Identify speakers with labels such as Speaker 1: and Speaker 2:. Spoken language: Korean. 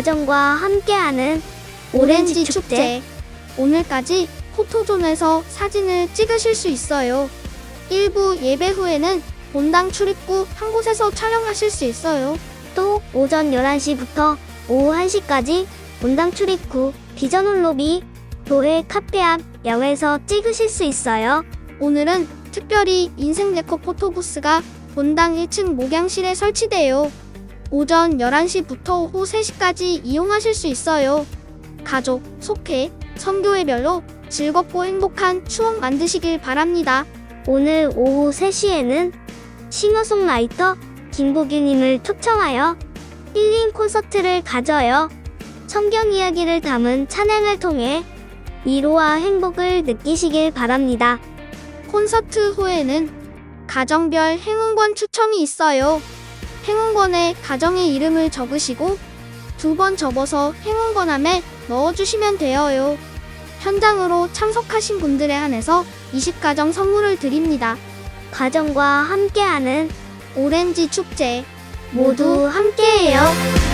Speaker 1: 가정과 함께하는
Speaker 2: 오렌지 축제. 오늘까지 포토존에서 사진을 찍으실 수 있어요. 일부 예배 후에는 본당 출입구 한 곳에서 촬영하실 수 있어요.
Speaker 1: 또 오전 11시부터 오후 1시까지 본당 출입구 비전홀 로비 교회 카페 앞 야외에서 찍으실 수 있어요.
Speaker 2: 오늘은 특별히 인생 네컷 포토부스가 본당 1층 목양실에 설치돼요. 오전 11시부터 오후 3시까지 이용하실 수 있어요. 가족, 속회, 선교회별로 즐겁고 행복한 추억 만드시길 바랍니다.
Speaker 1: 오늘 오후 3시에는 싱어송라이터 김보규님을 초청하여 힐링 콘서트를 가져요. 성경 이야기를 담은 찬양을 통해 위로와 행복을 느끼시길 바랍니다.
Speaker 2: 콘서트 후에는 가정별 행운권 추첨이 있어요. 행운권에 가정의 이름을 적으시고 두 번 접어서 행운권함에 넣어주시면 돼요. 현장으로 참석하신 분들에 한해서 20가정 선물을 드립니다.
Speaker 1: 가정과 함께하는
Speaker 2: 오렌지 축제
Speaker 1: 모두 함께해요.